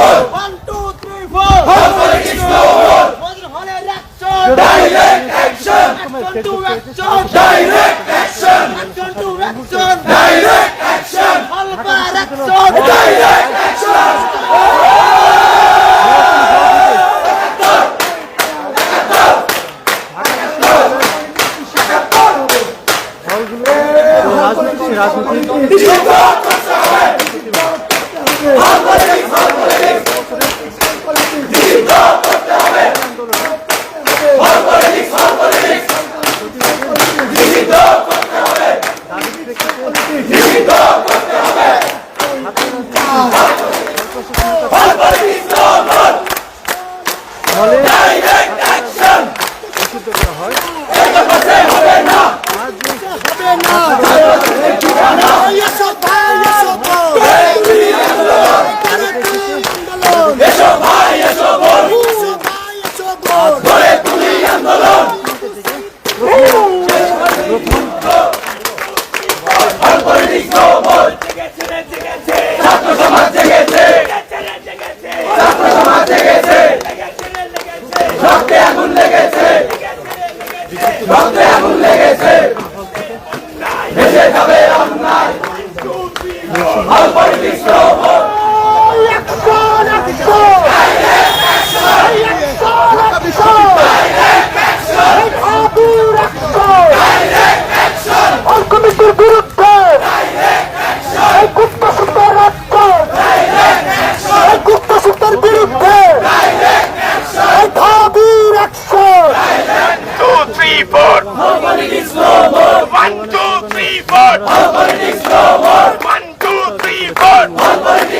One, two, three, four. মোদির হলের action. Action to action. Action to action. হলপার action. রাজনীতি রাজনীতি ফলে নিষিদ্ধ করা হয় আর যে Lord.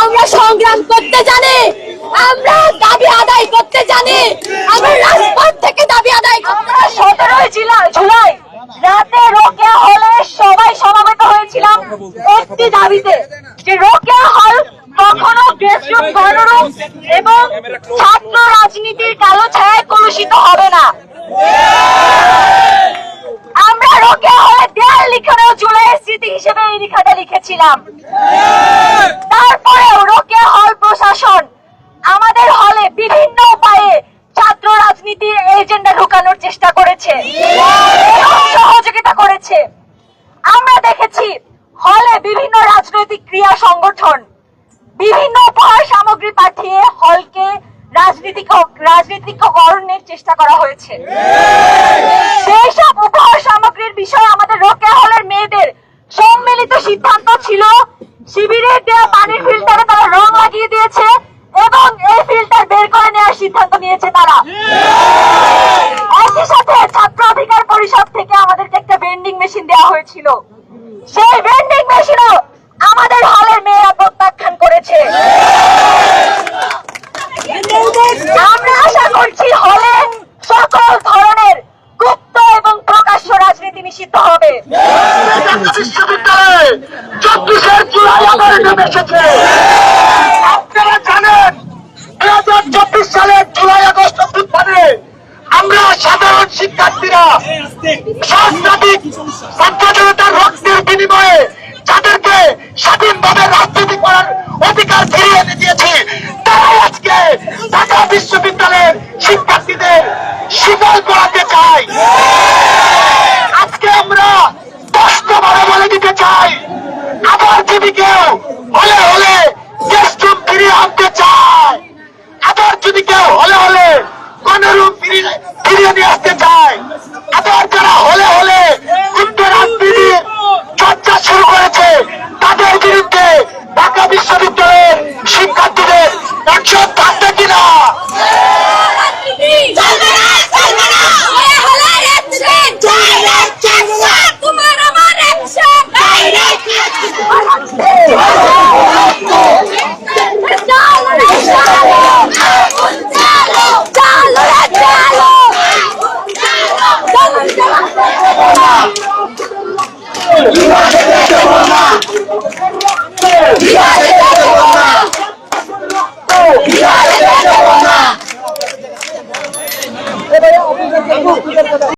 আমরা সংগ্রাম করতে জানি, আমরা দাবি আদায় করতে জানি, আমরা রাজপথ থেকে দাবি আদায় করতে সতেরোই জুলাই রাতে রোকেয়া হলে সবাই সমাবেত হয়েছিলাম একটি দাবিতে, যে রোকেয়া হল কখনো গণরূপ এবং ছাত্র রাজনীতির কালো ছায়ায় কলুষিত হবে না আমরা রোকেয়া হলে দেয়াল আমরা দেখেছি হলে বিভিন্ন রাজনৈতিক ক্রিয়া সংগঠন বিভিন্ন উপহার সামগ্রী পাঠিয়ে হলকে রাজনীতিক রাজনীতিকরণের চেষ্টা করা হয়েছে। সেই সব উপহার সামগ্রীর আমরা আশা করছি হলে সকল ধরনের গুপ্ত এবং প্রকাশ্য রাজনীতি নিষিদ্ধ হবে। আপনারা জানেন সাধারণ শিক্ষার্থীরা বিনিময়ে যাদেরকে স্বাধীনভাবে রাজনীতি করার অধিকার ফিরিয়ে দিয়েছি আজকে ঢাকা বিশ্ববিদ্যালয়ের শিক্ষার্থীদের শিকল পড়াতে চাই। আজকে আমরা কষ্ট ভালো বলে দিতে চাই। আবার যদি কেউ হলে হলে গেস্টরুম ফিরিয়ে আনতে চায়, আবার যদি কেউ হলে হলে গণরুম ফিরিয়ে ফিরিয়ে নিয়ে আসতে চায় আবার যারা হলে হলে গুপ্ত রাজনীতির চর্চা শুরু করেছে তাদের বিরুদ্ধে ঢাকা বিশ্ববিদ্যালয়ের শিক্ষার্থীদের অ্যাকশন থাকবে কিনা? চলবে Buku.